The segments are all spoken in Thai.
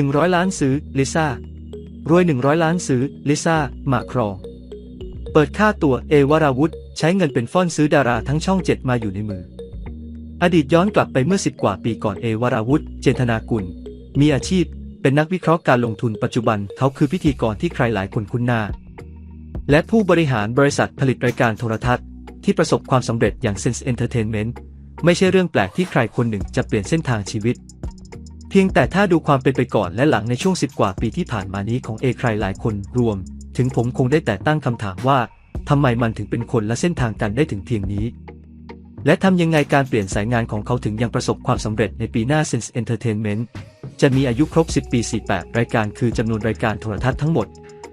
100 ล้านซื้อลิซ่ารวย 100 ล้านซื้อลิซ่ามาครอง เปิดค่าตัวเอวราวุธ ใช้เงินเป็นฟ่อนซื้อดาราทั้งช่องเจ็ดมาอยู่ในมือ อดีตย้อนกลับไปเมื่อ10กว่าปีก่อนเอวราวุธ เจนธนากุล มีอาชีพ เป็นนักวิเคราะห์การลงทุนปัจจุบันเขาคือพิธีกรที่ใครหลายคนคุ้นหน้า และผู้บริหารบริษัทผลิตรายการโทรทัศน์ ที่ประสบความสำเร็จอย่าง Sense Entertainment ไม่ใช่เรื่องแปลกที่ใครคนหนึ่งจะเปลี่ยนเส้นทางชีวิต เพียงแต่ถ้าดูความเป็นไปก่อนและหลังในช่วง 10 กว่าปีที่ผ่านมานี้ของเอใครหลายคนรวม ถึงผมคงได้แต่ตั้งคำถามว่าทำไมมันถึงเป็นคนละเส้นทางกันได้ถึงเพียงนี้ และทำยังไงการเปลี่ยนสายงานของเขาถึงยังประสบความสำเร็จในปีหน้า Sense Entertainment จะมีอายุครบ 10 ปี 48 รายการคือจำนวนรายการโทรทัศน์ทั้งหมด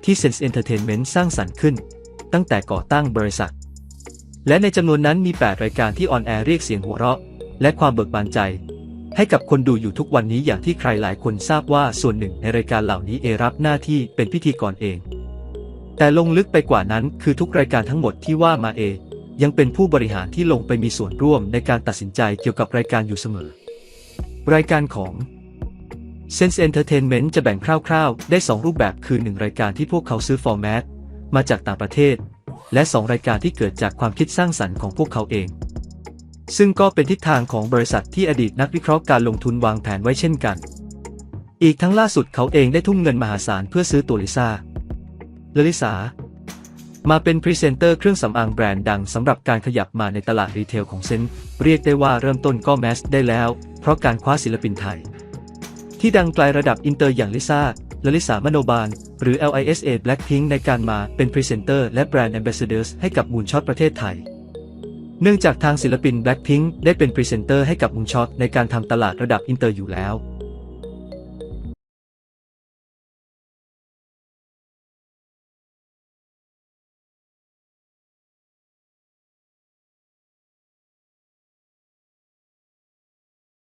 ที่ Sense Entertainment สร้างสรรค์ขึ้น ตั้งแต่ก่อตั้งบริษัท และในจำนวนนั้นมี 8 รายการที่ออนแอร์เรียกเสียงหัวเราะ และความเบิกบานใจ ให้กับคนดูอยู่ทุกวันนี้อย่างที่ใครหลายคนทราบว่าส่วนหนึ่งในรายการเหล่านี้เอรับหน้าที่เป็นพิธีกรเอง แต่ลงลึกไปกว่านั้นคือทุกรายการทั้งหมดที่ว่ามาเอ ยังเป็นผู้บริหารที่ลงไปมีส่วนร่วมในการตัดสินใจเกี่ยวกับรายการอยู่เสมอ รายการของ Sense Entertainment จะแบ่งคร่าวๆ ได้ 2 รูปแบบคือ 1 รายการที่พวกเขาซื้อฟอร์แมตมาจากต่างประเทศ และ 2 รายการที่เกิดจากความคิดสร้างสรรค์ของพวกเขาเอง ซึ่งก็เป็นทิศทางของบริษัทที่อดีตนักวิเคราะห์การลงทุนวางแผนไว้เช่นกัน อีกทั้งล่าสุดเขาเองได้ทุ่มเงินมหาศาลเพื่อซื้อตัวลิซ่าลลิสามาเป็นพรีเซนเตอร์เครื่องสำอางแบรนด์ดังสำหรับการขยับมาในตลาดรีเทลของเซนเรียกได้ว่าเริ่มต้นก็แมสได้แล้ว เพราะการคว้าศิลปินไทย ที่ดังไกลระดับอินเตอร์อย่างลิซ่าลลิสามโนบาล หรือ LISA Blackpink ในการมาเป็นพรีเซนเตอร์และแบรนด์ Ambassadors ให้กับมูนช็อตประเทศไทย เนื่องจากทางศิลปิน Blackpink ได้เป็นพรีเซนเตอร์ให้กับมุนช็อตในการทำตลาดระดับอินเตอร์อยู่แล้ว